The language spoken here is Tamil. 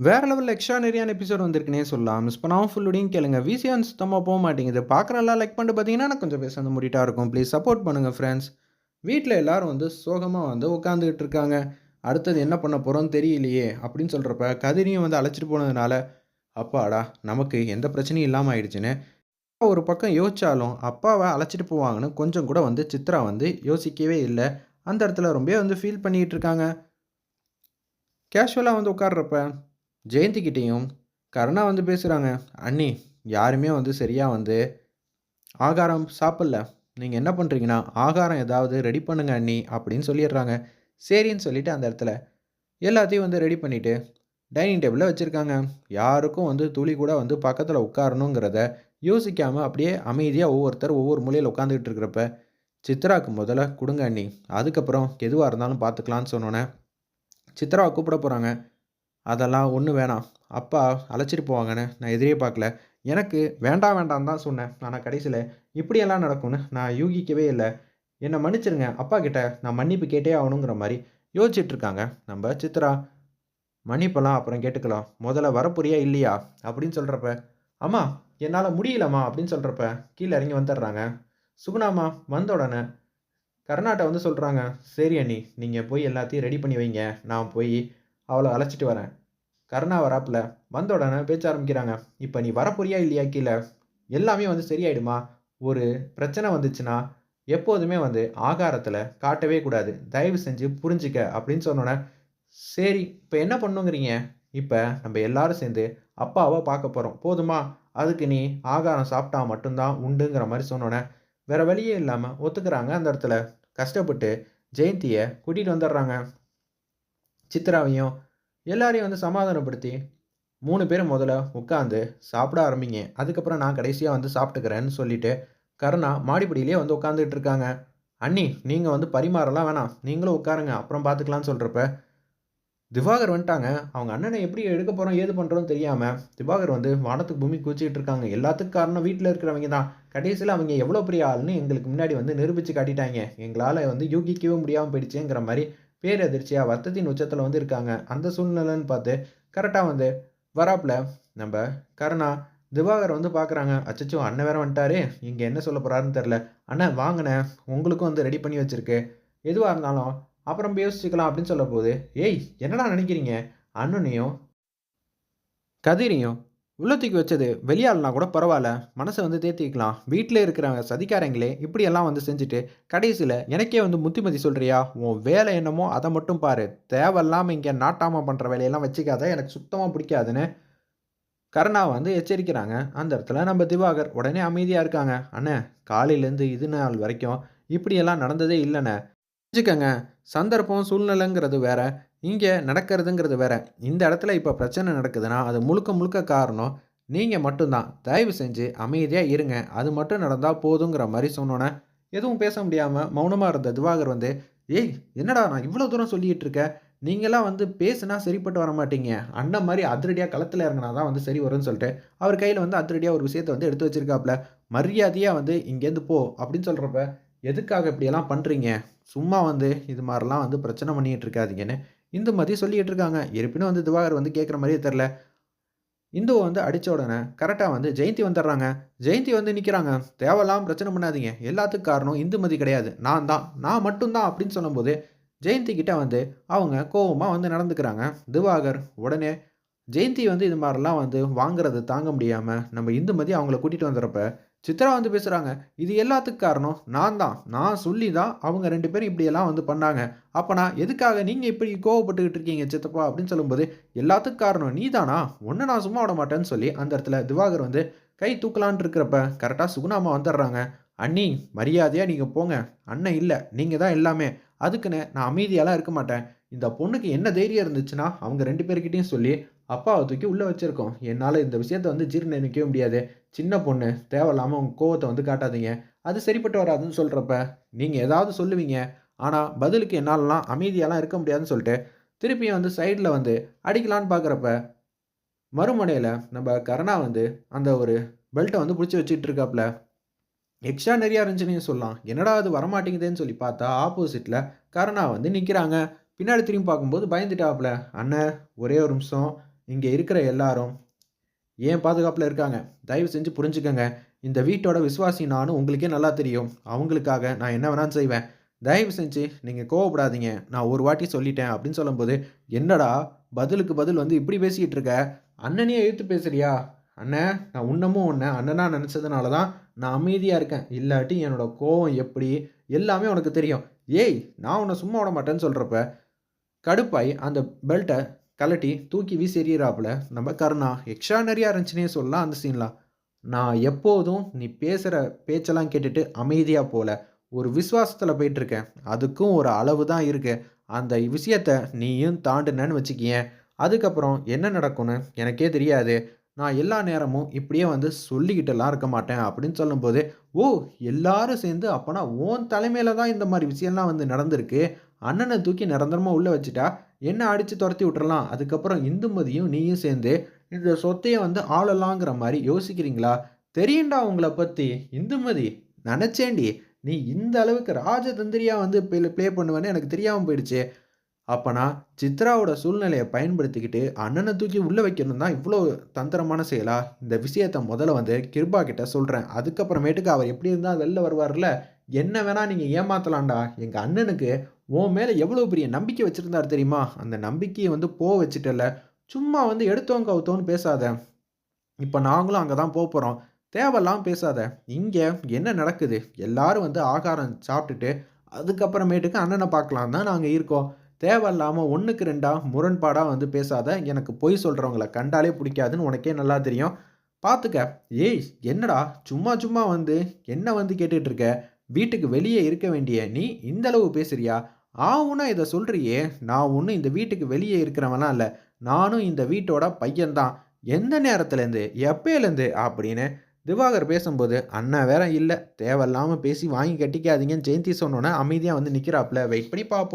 வேற லெவல் எக்ஸ்ட்ரானரியான எபிசோட் வந்திருக்குனே சொல்லலாம். மிஸ் பண்ணாமல் ஃபுல்லுடையும் கேளுங்க. விசியான் சுத்தமாக போக மாட்டேங்குது. பார்க்குறவன்லாம் லைக் பண்ணிட்டு பார்த்தீங்கன்னா, எனக்கு கொஞ்சம் பேச வந்து முடிட்டா இருக்கும். ப்ளீஸ் சப்போர்ட் பண்ணுங்கள் ஃப்ரெண்ட்ஸ். வீட்டில் எல்லோரும் வந்து சோகமாக வந்து உட்காந்துக்கிட்டு இருக்காங்க. அடுத்தது என்ன பண்ண போகிறோம்னு தெரியலையே! அப்படின்னு சொல்கிறப்ப கதிரியும் வந்து அழைச்சிட்டு போனதுனால, அப்பாடா! நமக்கு எந்த பிரச்சனையும் இல்லாமல் ஆயிடுச்சுன்னு, ஒரு பக்கம் யோசித்தாலும் அப்பாவை அழைச்சிட்டு போவாங்கன்னு கொஞ்சம் கூட வந்து சித்ரா வந்து யோசிக்கவே இல்லை அந்த இடத்துல ரொம்பவே வந்து ஃபீல் பண்ணிகிட்டு இருக்காங்க. கேஷுவலாக வந்து உட்காடுறப்ப ஜெயந்திக்கிட்டேயும் கருணா வந்து பேசுகிறாங்க "அண்ணி, யாருமே வந்து சரியாக வந்து ஆகாரம் சாப்பிடல. நீங்கள் என்ன பண்ணுறீங்கன்னா ஆகாரம் ஏதாவது ரெடி பண்ணுங்க அண்ணி" அப்படின்னு சொல்லிடுறாங்க. சரின்னு சொல்லிவிட்டு அந்த இடத்துல எல்லாத்தையும் வந்து ரெடி பண்ணிவிட்டு டைனிங் டேபிளில் வச்சுருக்காங்க யாருக்கும் வந்து துளி கூட வந்து பக்கத்தில் உட்காரணுங்கிறத யோசிக்காமல் அப்படியே அமைதியாக ஒவ்வொருத்தர் ஒவ்வொரு மூலையில் உட்காந்துக்கிட்டு இருக்கிறப்ப, சித்ராக்கு முதல்ல கொடுங்க அண்ணி. அதுக்கப்புறம் எதுவாக இருந்தாலும் பார்த்துக்கலான்னு சொன்னோன்னே சித்ராவை கூப்பிட போகிறாங்க அதெல்லாம் ஒன்றும் வேணாம். அப்பா அழைச்சிட்டு போவாங்கன்னு நான் எதிரே பார்க்கல. எனக்கு வேண்டாம் வேண்டாம் தான் சொன்னேன். ஆனால் கடைசியில் இப்படியெல்லாம் நடக்கும்னு நான் யூகிக்கவே இல்லை என்னை மன்னிச்சிருங்க. அப்பா கிட்ட நான் மன்னிப்பு கேட்டே ஆகணுங்கிற மாதிரி யோசிச்சுட்ருக்காங்க நம்ம சித்ரா. மன்னிப்பெல்லாம் அப்புறம் கேட்டுக்கலாம். முதல்ல வரப்புரியா இல்லையா? அப்படின்னு சொல்கிறப்ப அம்மா என்னால் முடியலம்மா அப்படின்னு சொல்கிறப்ப கீழே இறங்கி வந்துடுறாங்க. சுகுணாமா வந்த உடனே கர்நாட்டை வந்து சொல்கிறாங்க சரி அண்ணி, நீங்கள் போய் எல்லாத்தையும் ரெடி பண்ணி வைங்க. நான் போய் அவளை அழைச்சிட்டு வரேன். கருணா வராப்பில் வந்த உடனே பேச்ச ஆரம்பிக்கிறாங்க. இப்போ நீ வரப்போறியா இல்லையா கீழே எல்லாமே வந்து சரியாயிடுமா? ஒரு பிரச்சனை வந்துச்சுன்னா, எப்போதுமே வந்து ஆகாரத்தில் காட்டவே கூடாது. தயவு செஞ்சு புரிஞ்சுக்க அப்படின்னு சொன்னோனே, சரி இப்போ என்ன பண்ணணுங்கிறீங்க? இப்போ நம்ம எல்லாரும் சேர்ந்து அப்பாவை பார்க்க போகிறோம் போதுமா? அதுக்கு நீ ஆகாரம் சாப்பிட்டா மட்டும் தான் உண்டுங்கிற மாதிரி சொன்னோன்னே வேறு வழியே இல்லாமல் ஒத்துக்கிறாங்க அந்த இடத்துல. கஷ்டப்பட்டு ஜெயந்தியை கூட்டிகிட்டு வந்துடுறாங்க. சித்ராவையும் எல்லாரையும் வந்து சமாதானப்படுத்தி, மூணு பேரும் முதல்ல உட்காந்து சாப்பிட ஆரம்பிங்க. அதுக்கப்புறம் நான் கடைசியாக வந்து சாப்பிட்டுக்கிறேன்னு சொல்லிட்டு, கருணா மாடிப்படியிலேயே வந்து உட்காந்துட்டு இருக்காங்க. அண்ணி, நீங்கள் வந்து பரிமாறலாம் வேணாம். நீங்களும் உட்காருங்க. அப்புறம் பார்த்துக்கலான்னு சொல்கிறப்ப திவாகர் வந்துட்டாங்க. அவங்க அண்ணனை எப்படி எடுக்க போகிறோம் ஏது பண்ணுறோன்னு தெரியாமல் திவாகர் வந்து வானத்துக்கு பூமி குதிச்சுட்டு இருக்காங்க. எல்லாத்துக்கும் காரணம் வீட்டில் இருக்கிறவங்க தான். கடைசியில் அவங்க எவ்வளோ பெரிய ஆளுன்னு எங்களுக்கு முன்னாடி வந்து நிரூபித்து காட்டிட்டாங்க. எங்களால் வந்து யூகிக்கவே முடியாமல் போயிடுச்சுங்கிற மாதிரி பேரதிர்ச்சியாக வருத்தத்தின் உச்சத்தில் வந்து இருக்காங்க. அந்த சூழ்நிலைன்னு பார்த்து கரெக்டாக வந்து வராப்புல நம்ம கருணா, திவாகர் வந்து பார்க்குறாங்க. அச்சச்சோ! அண்ணன் வேற வந்துட்டாரு இங்கே என்ன சொல்லப் போகிறாருன்னு தெரில அண்ணே வாங்கண்ணே, உங்களுக்கும் வந்து ரெடி பண்ணி வச்சிருக்கு. எதுவாக இருந்தாலும் அப்புறம் யோசிச்சுக்கலாம் அப்படின்னு சொல்லப்போது, ஏய் என்னடா நினைக்கிறீங்க? அண்ணனையும் கதிரையும் உள்ள தூக்கி வச்சது வெளியாளனா கூட பரவாயில்ல மனசை வந்து தேத்திக்கலாம். வீட்டில் இருக்கிற சதிகாரங்களே இப்படியெல்லாம் வந்து செஞ்சுட்டு, கடைசியில் எனக்கே வந்து முத்திமதி சொல்கிறியா உன் வேலை என்னமோ அதை மட்டும் பாரு. தேவையில்லாமல் இங்கே நாட்டாம பண்ணுற வேலையெல்லாம் வச்சுக்காத. எனக்கு சுத்தமாக பிடிக்காதுன்னு கருணா வந்து எச்சரிக்கிறாங்க. அந்த இடத்துல நம்ம திவாகர் உடனே அமைதியாக இருக்காங்க. அண்ணே காலையிலேருந்து இது நாள் வரைக்கும் இப்படியெல்லாம் நடந்ததே இல்லைண்ணே புரிஞ்சுக்கங்க. சந்தர்ப்பம், சூழ்நிலைங்கிறது வேற. இங்கே நடக்கிறதுங்கிறது வேற. இந்த இடத்துல இப்போ பிரச்சனை நடக்குதுன்னா, அது முழுக்க முழுக்க காரணம் நீங்கள் மட்டும்தான் தயவு செஞ்சு அமைதியாக இருங்க. அது மட்டும் நடந்தால் போதுங்கிற மாதிரி சொன்னோன்னே எதுவும் பேச முடியாமல் மௌனமாக இருந்த திவாகர் வந்து, ஏய் என்னடா நான் இவ்வளோ தூரம் சொல்லிகிட்டு இருக்கேன். நீங்களாம் வந்து பேசுனா சரிப்பட்டு வரமாட்டீங்க. அண்ணன் மாதிரி அதிரடியாக களத்தில் இறங்கினா தான் வந்து சரி வரும்னு சொல்லிட்டு, அவர் கையில் வந்து அதிரடியாக ஒரு விஷயத்த வந்து எடுத்து வச்சிருக்காப்புல. மரியாதையாக வந்து இங்கேருந்து போ அப்படின்னு சொல்கிறப்ப எதுக்காக இப்படியெல்லாம் பண்ணுறீங்க சும்மா வந்து இது மாதிரிலாம் வந்து பிரச்சனை பண்ணிகிட்டு இருக்காதீங்கன்னு இந்துமதி சொல்லிகிட்டு இருக்காங்க. இருப்பினும் வந்து திவாகர் வந்து கேட்குற மாதிரியே தெரில இந்துவை வந்து அடித்த உடனே கரெக்டாக வந்து ஜெயந்தி வந்துடுறாங்க. ஜெயந்தி வந்து நிற்கிறாங்க தேவையில்லாம பிரச்சனை பண்ணாதீங்க. எல்லாத்துக்கும் காரணம் இந்துமதி கிடையாது. நான் தான். நான் மட்டும் தான் அப்படின்னு சொல்லும்போது, ஜெயந்தி கிட்டே வந்து அவங்க கோபமாக வந்து நடந்துக்கிறாங்க. திவாகர் உடனே ஜெயந்தி வந்து இது மாதிரிலாம் வந்து வாங்குறது தாங்க முடியாமல் நம்ம இந்துமதி அவங்கள கூட்டிகிட்டு வந்துடுறப்ப சித்ரா வந்து பேசுகிறாங்க இது எல்லாத்துக்கும் காரணம் நான் தான். நான் சொல்லி தான் அவங்க ரெண்டு பேரும் இப்படியெல்லாம் வந்து பண்ணாங்க. அப்போனா நான் எதுக்காக நீங்கள் இப்படி கோவப்பட்டுக்கிட்டு இருக்கீங்க சித்தப்பா அப்படின்னு சொல்லும்போது, எல்லாத்துக்கும் காரணம் நீ தானா? ஒன்று நான் சும்மா விட மாட்டேன்னு சொல்லி அந்த இடத்துல திவாகர் வந்து கை தூக்கலான்னு இருக்கிறப்ப, கரெக்டாக சுகுணாமா வந்துடுறாங்க. அண்ணி மரியாதையாக நீங்கள் போங்க. அண்ணன் இல்லை நீங்கள் தான் எல்லாமே. அதுக்குன்னு நான் அமைதியாலாம் இருக்க மாட்டேன். இந்த பொண்ணுக்கு என்ன தைரியம் இருந்துச்சுன்னா, அவங்க ரெண்டு பேர்கிட்டையும் சொல்லி அப்பாவை தூக்கி உள்ளே வச்சிருக்கோம். என்னால் இந்த விஷயத்த வந்து ஜீரணிக்கவே முடியாது. சின்ன பொண்ணு. தேவையில்லாமல் உங்கள் கோவத்தை வந்து காட்டாதீங்க. அது சரிப்பட்டு வராதுன்னு சொல்கிறப்ப நீங்கள் ஏதாவது சொல்லுவீங்க. ஆனால் பதிலுக்கு என்னாலலாம் அமைதியெல்லாம் இருக்க முடியாதுன்னு சொல்லிட்டு, திருப்பியும் வந்து சைடில் வந்து அடிக்கலான்னு பார்க்குறப்ப, மறுமுனையில் நம்ம கருணா வந்து அந்த ஒரு பெல்ட்டை வந்து பிடிச்சி வச்சுட்டு இருக்காப்புல. நிறையா இருந்துச்சுன்னே சொல்லலாம். என்னடா அது வரமாட்டேங்குதுன்னு சொல்லி பார்த்தா, ஆப்போசிட்டில் கருணா வந்து நிற்கிறாங்க பின்னாடி திரும்பி பார்க்கும்போது பயந்துட்டாப்புல. அண்ணன் ஒரே ஒரு நிமிஷம். இங்கே இருக்கிற எல்லாரும் ஏன் பாதுகாப்பில் இருக்காங்க? தயவு செஞ்சு புரிஞ்சுக்கங்க. இந்த வீட்டோட விசுவாசி நானும் உங்களுக்கே நல்லா தெரியும். அவங்களுக்காக நான் என்ன வேணாலும் செய்வேன். தயவு செஞ்சு நீங்கள் கோவப்படாதீங்க. நான் ஒரு வாட்டி சொல்லிட்டேன் அப்படின்னு சொல்லும்போது என்னடா பதிலுக்கு பதில் வந்து இப்படி பேசிக்கிட்டு இருக்க? அண்ணனையே எழுத்து பேசுறியா? அண்ணன் நான் உன்னமும் ஒன்று அண்ணனாக நினச்சதுனால தான் நான் அமைதியாக இருக்கேன். இல்லாட்டி என்னோட கோவம் எப்படி? எல்லாமே உனக்கு தெரியும். ஏய் நான் உன்னை சும்மா விட மாட்டேன்னு சொல்கிறப்ப கடுப்பாய் அந்த பெல்ட்டை கலட்டி தூக்கி வீசி எறிகிறாப்புல நம்ம கருணா எக்ஸ்ட்ரா நிறையா இருந்துச்சுன்னே சொல்லலாம் அந்த சீன்லாம் நான் எப்போதும் நீ பேசுகிற பேச்செல்லாம் கேட்டுட்டு அமைதியாக போல. ஒரு விசுவாசத்தில் போயிட்டுருக்கேன். அதுக்கும் ஒரு அளவு தான் இருக்குது அந்த விஷயத்த நீயும் தாண்டுனன்னு வச்சுக்கியேன். அதுக்கப்புறம் என்ன நடக்கும்னு எனக்கே தெரியாது. நான் எல்லா நேரமும் இப்படியே வந்து சொல்லிக்கிட்டெல்லாம் இருக்க மாட்டேன் அப்படின்னு சொல்லும்போது ஓ எல்லாரும் சேர்ந்து அப்போனா ஓன் தலைமையில் தான் இந்த மாதிரி விஷயம்லாம் வந்து நடந்திருக்கு. அண்ணனை தூக்கி நிரந்தரமாக உள்ளே வச்சுட்டா என்ன அடித்து துரத்தி விட்டுறலாம்? அதுக்கப்புறம் இந்துமதியும் நீயும் சேர்ந்து இந்த சொத்தையை வந்து ஆளலாங்கிற மாதிரி யோசிக்கிறீங்களா? தெரியும்டா உங்களை பற்றி இந்துமதி நினச்சேண்டி நீ இந்த அளவுக்கு ராஜதந்திரியாக வந்து ப்ளே ப்ளே பண்ணுவேன்னு எனக்கு தெரியாமல் போயிடுச்சு. அப்போனா சித்ராவோட சூழ்நிலையை பயன்படுத்திக்கிட்டு அண்ணனை தூக்கி உள்ளே வைக்கணும் தான் இவ்வளோ தந்திரமான செயலா? இந்த விஷயத்த முதல்ல வந்து கிருபா கிட்ட சொல்கிறேன் அதுக்கப்புறமேட்டுக்கு அவர் எப்படி இருந்தால் வெளில வருவார்ல? என்ன வேணால் நீங்கள் ஏமாத்தலாம்டா. எங்கள் அண்ணனுக்கு உன் மேலே எவ்வளோ பெரிய நம்பிக்கை வச்சுருந்தார் தெரியுமா? அந்த நம்பிக்கையை வந்து போக வச்சுட்டல சும்மா வந்து எடுத்தோங்க கவுத்தோன்னு பேசாத. இப்போ நாங்களும் அங்கே தான் போக போகிறோம் தேவையெல்லாம் பேசாத. இங்கே என்ன நடக்குது? எல்லாரும் வந்து ஆகாரம் சாப்பிட்டுட்டு அதுக்கப்புறமேட்டுக்கு அண்ணனை பார்க்கலாம் தான் நாங்கள் இருக்கோம். தேவையில்லாமல் ஒன்றுக்கு ரெண்டாக முரண்பாடாக வந்து பேசாத. எனக்கு பொய் சொல்கிறவங்கள கண்டாலே பிடிக்காதுன்னு உனக்கே நல்லா தெரியும். பார்த்துக்க ஏய் என்னடா? சும்மா சும்மா வந்து என்ன வந்து கேட்டுட்ருக்க வீட்டுக்கு வெளியே இருக்க வேண்டிய நீ இந்த அளவு பேசுறியா? ஆவுனா இதை சொல்கிறியே நான் ஒன்றும் இந்த வீட்டுக்கு வெளியே இருக்கிறவனா இல்லை நானும் இந்த வீட்டோட பையன்தான். எந்த நேரத்துலேருந்து எப்பயிலேருந்து அப்படின்னு திவாகர் பேசும்போது அண்ணன் வேற இல்லை தேவையில்லாமல் பேசி வாங்கி கட்டிக்காதீங்கன்னு ஜெயந்தி சொன்னோன்னே அமைதியாக வந்து நிற்கிறாப்புல வெயிட் பண்ணி பார்ப்போம்